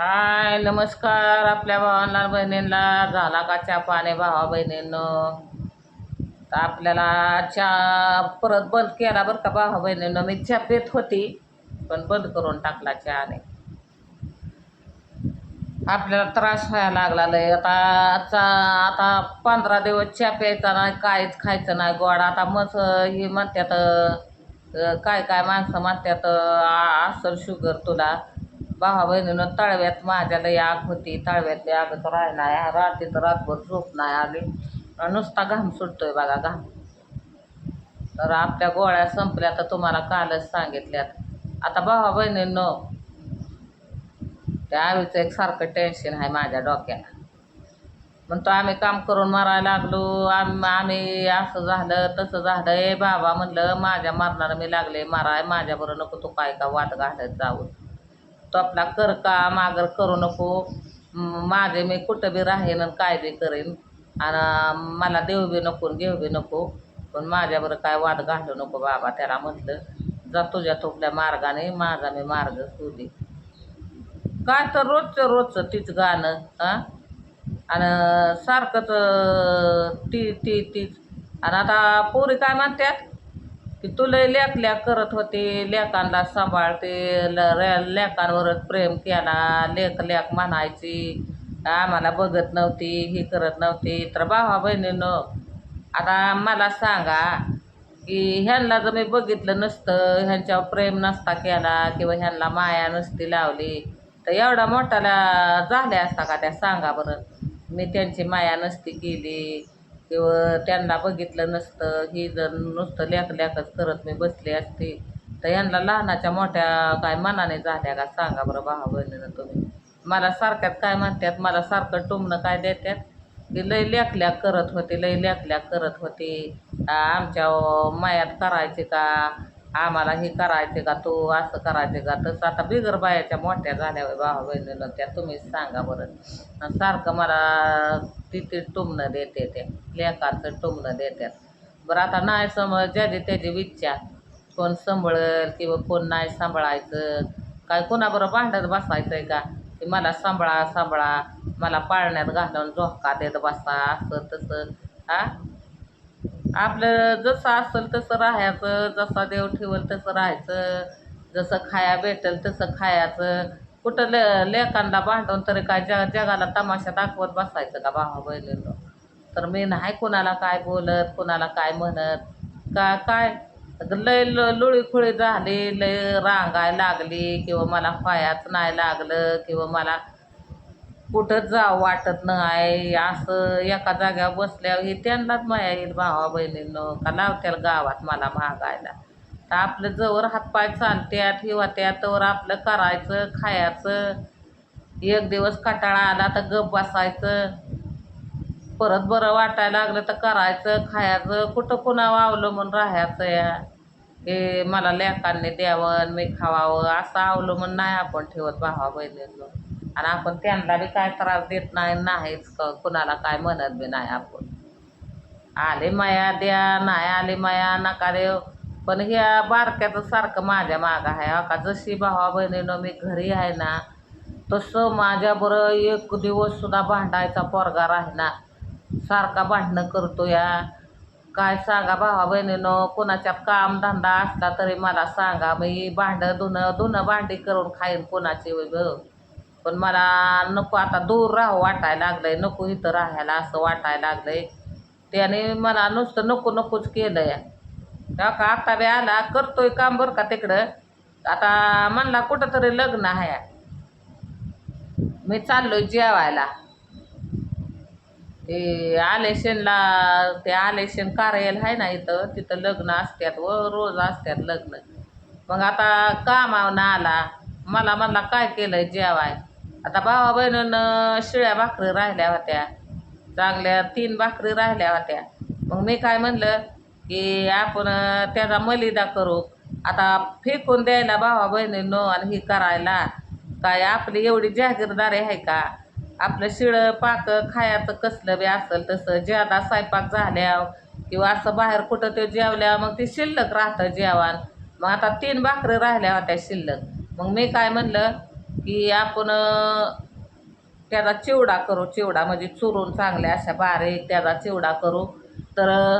हाय नमस्कार आपल्या भावांना बहिणींना. झाला का चहा पाणी भावा बहिणीनं? तर आपल्याला चहा परत बंद केला बरं का भावा बहिणीनं. मी चहा पेत होती पण बंद करून टाकला चहाने. आपल्याला त्रास व्हायला लागला लय. आता चा आता पंधरा दिवस चहा प्यायचा नाही काहीच खायचं नाही. गोड आता मस ही म्हणतात काय काय माणसं म्हणतात असं शुगर तुला. भावा बहिणीनं तळव्यात माझ्या लई आग होती. तळव्यातली आगच राही नाही. रात्री तर रातभर झोप नाही आली. नुसता घाम सुटतोय बघा घाम. तर आपल्या गोळ्या संपल्या. तर तुम्हाला कालच सांगितल्यात. आता भावा बहिणींनो त्या आईचं एक सारखं टेन्शन आहे माझ्या डोक्याला. म्हणतो आम्ही काम करून मारायला लागलो. आम आम्ही असं झालं तसं झालं. ए बाबा म्हणलं माझ्या मारणारं मी लागले. माराय माझ्याबरोबर नको तू काय का वाट घालत जाऊ. तो आपला कर का मागर करू नको. माझे मी कुठं बी राहीन आणि काय बी करेन. आणि मला देऊ बी नको आणि घेऊ बी नको. पण माझ्याबरोबर काय वाद घालू नको बाबा त्याला म्हटलं. जा तुझ्या तुपल्या मार्गाने माझा मी मार्ग शोधी काय तर रोजचं रोजचं तीच गाणं हां आणि सारखंच ती ती तीच. आणि आता पोरी काय म्हणतात की तुला लेख लेख करत होते लेकांना सांभाळते ल- रे- प्रेम केला लेख लेख म्हणायची. आम्हाला बघत नव्हती ही करत नव्हती. तर भावा बहिणीनं आता मला सांगा की ह्यांना जर मी बघितलं नसतं ह्यांच्यावर प्रेम नसता केला किंवा ह्यांना माया नसती लावली तर एवढा मोठाला झाल्या असता का त्या? सांगा बरं. मी त्यांची माया नसती केली. किंवा त्यांना बघितलं नसतं ही जर नुसतं लेख लेखच करत मी बसली असती. तर यांना लहानाच्या मोठ्या काय मनाने झाल्या का सांगा बरं भावा बहिणीनं तुम्ही. मला सारख्यात काय म्हणतात मला सारखं टुमणं काय देतात की लय लेख करत होते लय लेख करत होते. आमच्या मायात करायचे का? आम्हाला हे करायचे का? तू असं करायचे का? तसं आता बिगर बायाच्या मोठ्या झाल्यावर भावा बहिणीनं त्या तुम्हीच सांगा बरं. सारखं मला तिथे टुमणं देते ते. लेखाचं टुमणं देतात बरं आता नाही समज ज्याची त्याची विचार कोण सांभाळल किंवा कोण नाही सांभाळायचं? काय कोणाबरोबर भांडत बसायचं आहे का? की मला सांभाळा सांभाळा. मला पाळण्यात घालून झोका देत बसा असं तसं. हा? आपलं जसं असेल तसं राहायचं. जसा देव ठेवल तसं राहायचं. जसं खाया भेटेल तसं खायचं. कुठं ले लेखांना भांडून तरी काय जग जगाला तमाशा दाखवत बसायचं का भावा बहिणीनं? तर मी नाही कुणाला काय बोलत कुणाला काय म्हणत का काय? लय ल लुळी खुळी झाली लय रांगाय लागली किंवा मला पायाच नाही लागलं किंवा मला कुठं जावं वाटत नाही असं एका जाग्यावर बसल्यावर हे त्यांनाच माया येईल भावा बहिणींनो का लावत्याला गावात मला महागायला तर आपलं जवळ हातपाय चालत्यात हिवात्यात तवर आपलं करायचं खायचं. एक दिवस कटाळा आला तर गप बसायचं. परत बरं वाटायला लागलं तर करायचं खायचं. कुठं कुणावं अवलंबून राहायचं या? हे मला लेकांनी द्यावं आणि मी खावावं असं अवलंबून नाही आपण ठेवत भावा बहिणींना. आणि आपण त्यांना बी काय त्रास देत नाही नाहीच क- कुणाला काय म्हणत बी नाही आपण. आले माया द्या नाही आले माया नका देव. पण ह्या बारक्याचं सारखं माझ्या मागं आहे अका जशी भावा बहिणीनं मी घरी आहे ना तसं माझ्याबरोबर एक दिवससुद्धा भांडायचा पोरगा राहिना सारखा भांडणं करतो या. काय सांगा भावा बहिणीनं? कोणाच्यात काम धंदा असला तरी मला सांगा. मी भांडं धुणं धुणं भांडी करून खाईन कोणाची ग पण मला नको आता दूर राहू वाटायला लागलंय नको इथं राहायला असं वाटायला लागलंय. त्याने मला नुसतं नको नकोच केलं या का का आता बी आला? करतोय काम बरं का तिकडं? आता म्हणला कुठं तरी लग्न आहे. मी चाललोय जेवायला. ते आलेशनला ते आलेशन कार्यालय आहे ना इथं तिथं लग्न असतात व रोज असतात लग्न. मग आता कामावनं आला मला म्हणला काय केलं जेवाय? आता भावा बहिणीनं शिळ्या भाकरी राहिल्या होत्या. चांगल्या तीन भाकरी राहिल्या होत्या. मग मी काय म्हणलं की आपण त्याचा मलिदा करू. आता फेकून द्यायला भावा बहिणीनो आणि हे करायला काय आपली एवढी जागीरदारी आहे का? आपलं शिळं पाक खायचं कसलं बी असेल तसं ज्यादा स्वयंपाक झाल्यावर किंवा असं बाहेर कुठं ते जेवल्यावर मग ते शिल्लक राहतं जेवण. मग आता तीन भाकरी राहिल्या होत्या शिल्लक. मग मी काय म्हणलं की आपण त्याचा चिवडा करू. चिवडा म्हणजे चुरून चांगल्या अशा बारीक त्याचा चिवडा करू. तर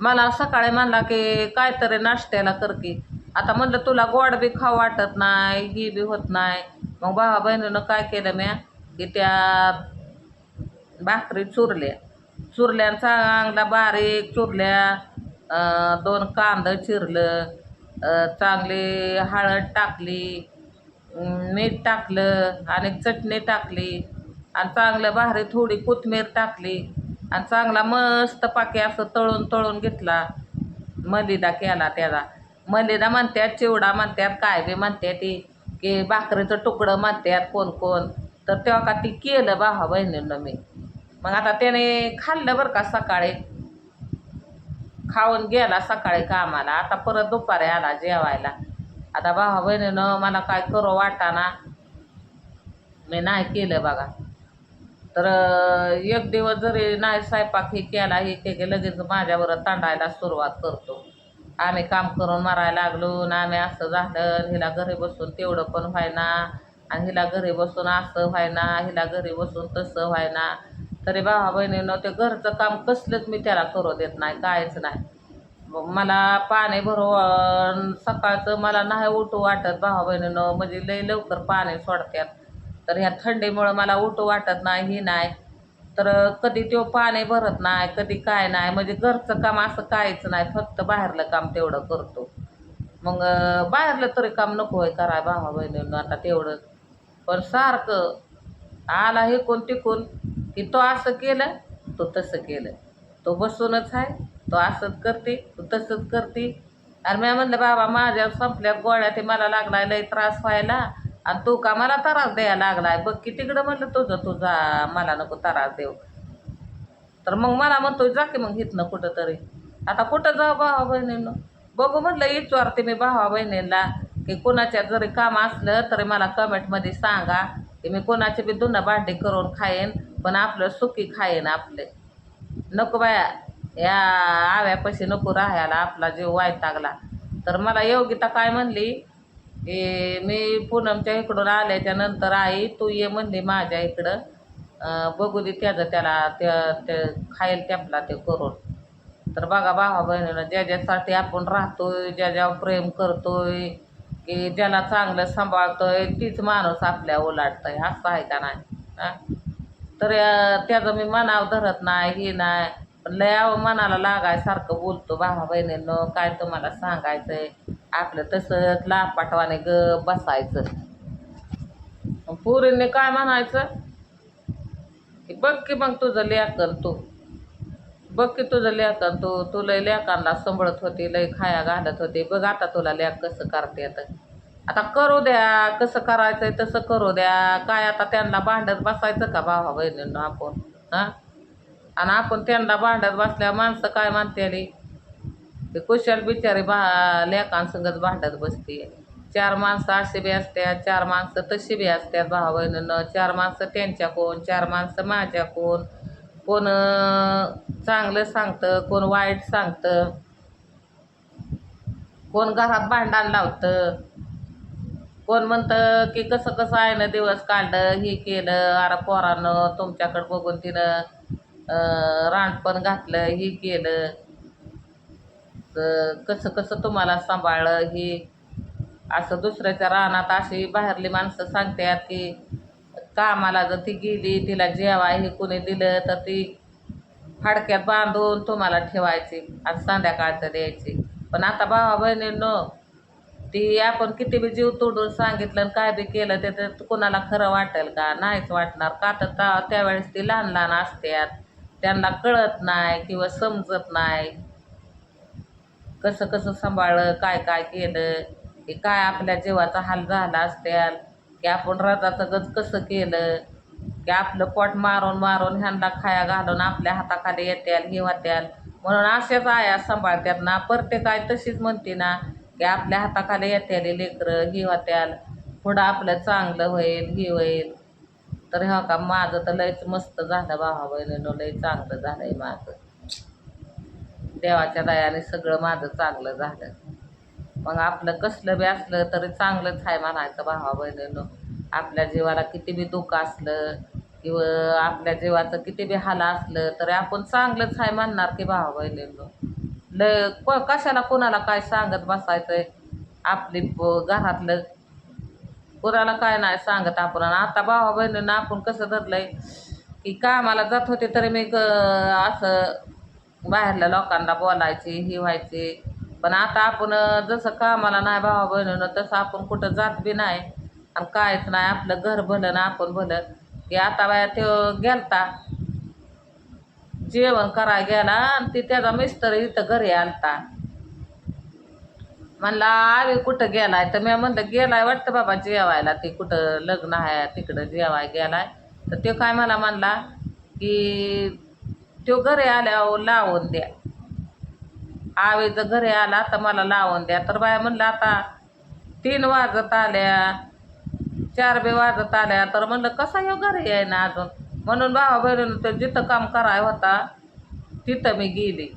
मला सकाळी म्हणला की काहीतरी नाश्त्याला कर की. आता म्हणलं तुला गोड बी खाऊ वाटत नाही ही बी होत नाही. मग भावा बहिणीनं काय केलं म्या की त्या भाकरी चुरल्या. चुरल्या चांगला बारीक चुरल्या दोन कांदं चिरलं चांगली हळद टाकली मीठ टाकलं आणि चटणी टाकली आणि चांगलं भारी थोडी कोथमीर टाकली. आणि चांगला मस्त पाकी असं तळून तळून घेतला. मलिदा केला त्याला. मलिदा म्हणतात चिवडा म्हणतात काय बी म्हणतात ती. की भाकरीचं तुकडं म्हणतात कोण कोण. तर तेव्हा का ती केलं भावा बहिणीनं मी. मग आता त्याने खाल्लं बरं का सकाळी. खाऊन गेला सकाळी कामाला. आता परत दुपारी आला जेवायला. आता भावा बहिणीनं मला काय करू वाटाना मी नाही केलं बघा. तर एक दिवस जरी नाही स्वयंपाक हे केला हे के लगेच माझ्यावर तांडायला सुरुवात करतो. आम्ही काम करून मारायला लागलो आणि आम्ही असं झालं हिला घरी बसून तेवढं पण व्हायना आणि हिला घरी बसून असं व्हायना हिला घरी बसून तसं व्हायना. तरी भावा बहिणीनं ते घरचं काम कसलंच मी त्याला करू देत नाही काहीच नाही. मग मला पाणी भरवून सकाळचं मला नाही उठू वाटत भावा बहिणीनं म्हणजे लई लवकर पाणी सोडतात तर ह्या थंडीमुळं मला उठू वाटत नाही ही नाही. तर कधी तो पाणी भरत नाही कधी काय नाही. म्हणजे घरचं काम असं काहीच नाही फक्त बाहेरलं काम तेवढं करतो. मग बाहेरलं तरी काम नको आहे कराय भावा बहिणीनं आता तेवढं पण सारखं आला हे कोण तिकून की तो असं केलं तो तसं केलं. तो बसूनच आहे तो असंच करते तो तसंच करते. आणि मी म्हणलं बाबा माझ्या संपल्या गोळ्या ते मला लागलाय लय त्रास व्हायला. आणि तू का मला त्रास द्यायला लागलाय? बघ की तिकडं म्हणलं तुझं तुझा मला नको त्रास देऊ. तर मग मला म्हणतो जा की मग हिथनं कुठं तरी आता कुठं जाऊ भावा बहिणीनं बघू म्हटलं विचारते मी भावा बहिणींना की कोणाच्या जरी काम असलं तरी मला कमेंटमध्ये सांगा की मी कोणाचे बी धुणं भांडी करून खाईन पण आपलं सुखी खाईन आपले. नको बाया या आव्यापाशी नको राहायला आपला जीव वैतागला तर मला योगिता काय म्हणली? ए मी पूनमच्या इकडून आल्याच्यानंतर आई तू ये म्हणली माझ्या इकडं. बघू दे त्याचं त्याला त्या ते खाईल त्यापला ते करून. तर बघा भावा बहिणीनं ज्या ज्यासाठी आपण राहतोय ज्या ज्या प्रेम करतोय की ज्याला चांगलं सांभाळतोय तीच माणूस आपल्या ओलाडतोय. असं आहे का नाही? तर त्याचं मी मनाव धरत नाही हे नाही. पण लय मनाला लागायसारखं बोलतो भावा बहिणीनं काय तुम्हाला सांगायचंय? आपलं तसंच लापाटवाने ग बसायचं. मग पोरींनी काय म्हणायचं? की बघ की मग तुझं लेखन तू. बघ की तुझं लेकन तू. तू लय लेकांना संभळत होती लय खाया घालत होती. बघ आता तुला लेख कसं करते आता आता करू द्या कसं करायचंय तसं करू द्या. काय आता त्यांना भांडत बसायचं का भावा बहिणींना आपण? हां? आणि आपण त्यांना भांडत बसल्या माणसं काय म्हणते ते कुशल बिचारी बा लेखांसंगत भांडत बसते. चार माणसं अशी बी असतात चार माणसं तशी बी असतात भाव बहिणीनं चार माणसं त्यांच्या कोण चार माणसं माझ्या कोण. कोण चांगलं सांगतं कोण वाईट सांगतं. कोण घरात भांडण लावतं. कोण म्हणतं की कसं कसं आहे ना दिवस काढलं हे केलं अरे पोरानं तुमच्याकडं बघून तिनं रानपण घातलं हे केलं. तर कसं कसं तुम्हाला सांभाळलं हे? असं दुसऱ्याच्या रानात अशी बाहेरली माणसं सांगतात की कामाला जर ती गेली तिला जेवाय हे कोणी दिलं तर ती फाडक्यात बांधून तुम्हाला ठेवायची आज संध्याकाळचं द्यायची. पण आता भावा बहिणींनो ती आपण किती बी जीव तोडून सांगितलं आणि काय बी केलं ते तर कोणाला खरं वाटेल का? नाहीच वाटणार. का तर त्यावेळेस ती लहान लहान असतात त्यांना कळत नाही किंवा समजत नाही. कसं कसं सांभाळलं काय काय केलं की काय आपल्या जीवाचा हाल झाला असत्याल की आपण रथाचं गज कसं केलं की आपलं पोट मारून मारून ह्यांना खाया घालून आपल्या हाताखाली येत्याल हे होत्याल. म्हणून अशाच आया सांभाळतात ना प्रत्येक आई तशीच म्हणते ना की आपल्या हाताखाली येत्याल लेकरं हे होत्याल. पुढं आपलं चांगलं होईल हे होईल. तर हा का माझं तर लयच मस्त झालं भावा बहिणीनं लय चांगलं झालंय माझं. देवाच्या दयाने सगळं माझं चांगलं झालं. मग आपलं कसलं बी असलं तरी चांगलंच आहे म्हणायचं भावा बहिणीनं आपल्या जीवाला किती बी दुःख असलं किंवा आपल्या जीवाचं किती बी हाल असलं तरी आपण चांगलंच आहे म्हणणार की भावा बहिणींनो लय क कशाला कोणाला काय सांगत बसायचंय? आपली घरातलं पुराला काय नाही सांगत आपण. आणि आता भावा बहिणींना आपण कसं धरलंय की कामाला जात होते तरी मी क- असं बाहेरल्या लोकांना बोलायची ही व्हायची. पण आता आपण जसं कामाला नाही भावा बहिणीनं तसं आपण कुठं जात बी नाही. आणि कायच नाही आपलं घर भलं ना आपण भलं. की आता बाया तो गेलता. जेवण करायला गेला आणि ती त्याचा मिस्टर इथं घरी आलता. म्हणला आवे कुठं गेलाय? तर मी म्हणलं गेलाय वाटतं बाबा जेवायला ते कुठं लग्न आहे तिकडं जेवाय गेलाय. तर ते काय मला म्हणला की तो घरी आल्यावर लावून द्या. आवे जर घरी आला तर मला लावून द्या. तर बाया म्हणलं आता तीन वाजत आल्या चार बे वाजत आल्या तर म्हणलं कसा येऊ घरी आहे ना अजून? म्हणून भावा बहिणीनं तर जिथं काम कराय होता तिथं मी गेली.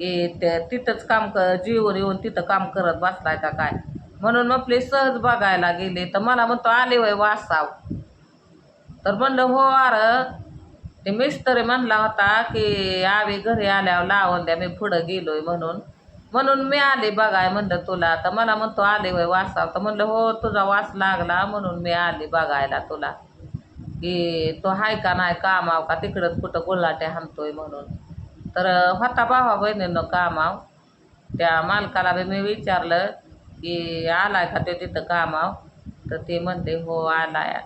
की त्या तिथंच काम क जीवन येऊन तिथं काम करत बसलाय का काय? म्हणून मग आपली सहज बघायला गेले तर मला म्हणतो आले वय वासाव. तर म्हणलं हो आर. ते मिस्त्री म्हणला होता की आवी घरी आल्यावर लावून द्या मी पुढं गेलोय म्हणून. म्हणून मी आले बघाय म्हणलं तुला. तर मला म्हणतो आले वय वासाव. तर म्हणलं हो तुझा वास लागला. म्हणून मी आले बघायला तुला. की तो हाय का नाही कामाव का तिकडंच कुठं गुल्हाटे हाणतोय म्हणून. तर होता भावा बहिणीनं कामाव. त्या मालकाला बी मी विचारलं की आलाय का ते तिथं कामाव? तर ते म्हणते हो आलाय.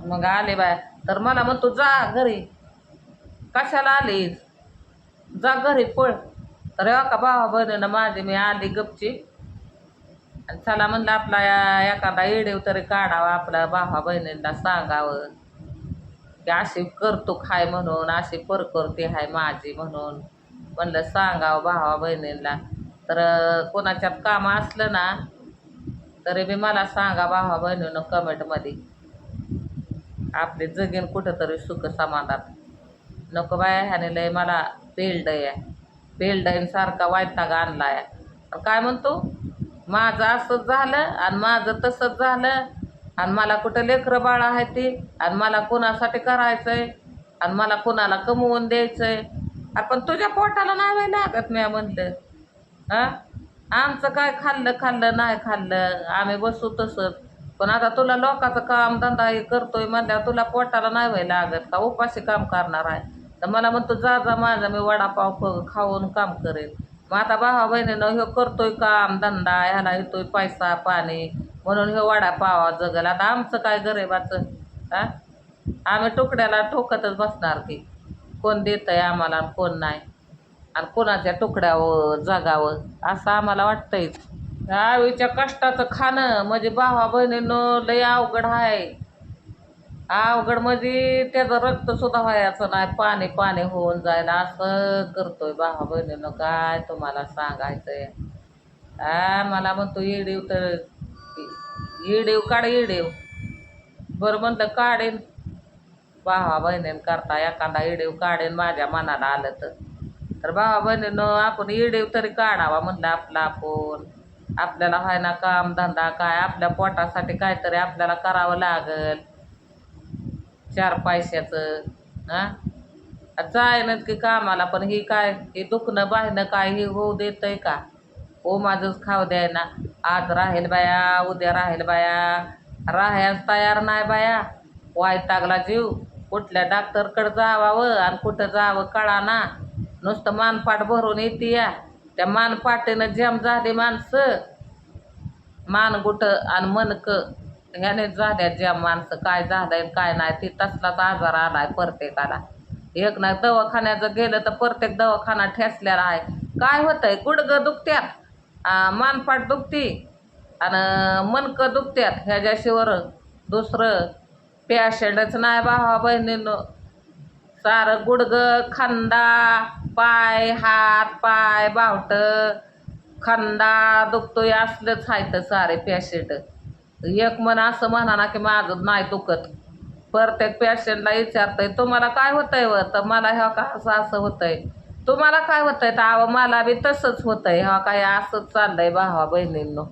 मग आले बाय. तर मला म्हणतो जा घरी. कशाला आलीस? जा घरी पळ. तर एका भावा बहिणीनं माझी मी आली गपची. आणि चला म्हणलं आपला एखादा येडेव तरी काढावा आपल्या भावा बहिणींना सांगावं. की अशी करतो खाय म्हणून अशी पर करते हाय माझी म्हणून. म्हणलं सांगावं भावा बहिणींना. तर कोणाच्यात काम असलं ना तरी बी मला सांगा भावा बहिणीनं कमेंटमध्ये. आपले जगीन कुठंतरी सुख समाधान नको बाय ह्याने लय मला बेल्ड आहे. पेल्ड सारखा आणला आहे काय म्हणतो? माझं असंच झालं आणि माझं तसंच झालं. आणि मला कुठं लेकरं बाळ आहे ते? आणि मला कोणासाठी आहे आणि मला कोणाला कमवून द्यायचं आहे आपण तुझ्या पोटाला नाही लागत मी म्हणलं. हां? आमचं काय खाल्लं खाल्लं नाही खाल्लं? आम्ही बसू तसंच. पण आता तुला लोकांचं काम धंदा हे करतोय म्हणल्यावर तुला पोटाला नाही व्हायला लागत का? उपाशी काम करणार आहे. तर मला म्हणतो जा जा माझा मी वडापाव खाऊन काम करेन मग आता भावा बहिणीनं ह्यो करतोय काम धंदा ह्याला येतोय पैसा पाणी म्हणून ह्यो वडापावा जगल. आता आमचं काय गरिबाचं? हा आम्ही तुकड्याला ठोकतच बसणार की. कोण देत आहे आम्हाला आणि कोण नाही. आणि कोणाच्या तुकड्यावर जगावं असं आम्हाला वाटतंय आवीच्या कष्टाचं खाणं म्हणजे भावा बहिणीनं लय अवघड आहे. अवघड म्हणजे त्याचं रक्त सुद्धा व्हायचं नाही. पाणी पाणी होऊन जायला. असं करतोय भावा बहिणीनं. काय तुम्हाला सांगायचंय? आ मला म्हणतो येडीव तर येडीव काढ येडीव बरं म्हणलं काढेन. भावा बहिणीनं करता एखादा येडीव काढेन माझ्या मनाला आलं तर. तर भावा बहिणीनं आपण येडीव तरी काढावा म्हणलं आपला आपण. आपल्याला व्हाय ना काम धंदा काय आपल्या पोटासाठी काहीतरी आपल्याला करावं लागल. चार पैशाचं हां? जायनच की कामाला पण ही काय हे दुखणं बाहेरनं काय हे होऊ देतंय का? हो माझंच खाऊ द्याय ना. आज राहील बाया उद्या राहील बाया. राहायच तयार नाही बाया. वायतागला जीव. कुठल्या डॉक्टरकडं जावावं आणि कुठं जावं कळा ना नुसतं मानपाट भरून येते या. त्या मानपाटीनं जम झाली माणसं. मानगुट आणि मनकं ह्याने झाल्या ज्या माणसं काय झालंय काय नाही ती तसलाच आजार आलाय प्रत्येकाला. एक नाही दवाखान्याचं गेलं तर प्रत्येक दवाखाना ठेसलेला आहे. काय होतंय? गुडगं दुखत्यात मानपाट दुखती आणि मनकं दुखत्यात ह्याच्याशिवर दुसरं पॅशंटच नाही भावा बहिणीनं. सारं गुडगं खांदा पाय हात पाय बावट खांदा दुखतोय असलंच आहे तर सारे पॅशंट एक मन असं म्हणा ना की माझं नाही दुखत. प्रत्येक पेशंटला विचारतंय तुम्हाला काय होतंय व? तर मला ह्या का असं असं होतंय? तुम्हाला काय होतंय? तर अहो मला बी तसंच होतंय. हा काय असंच चाललंय भावा बहिणींनो.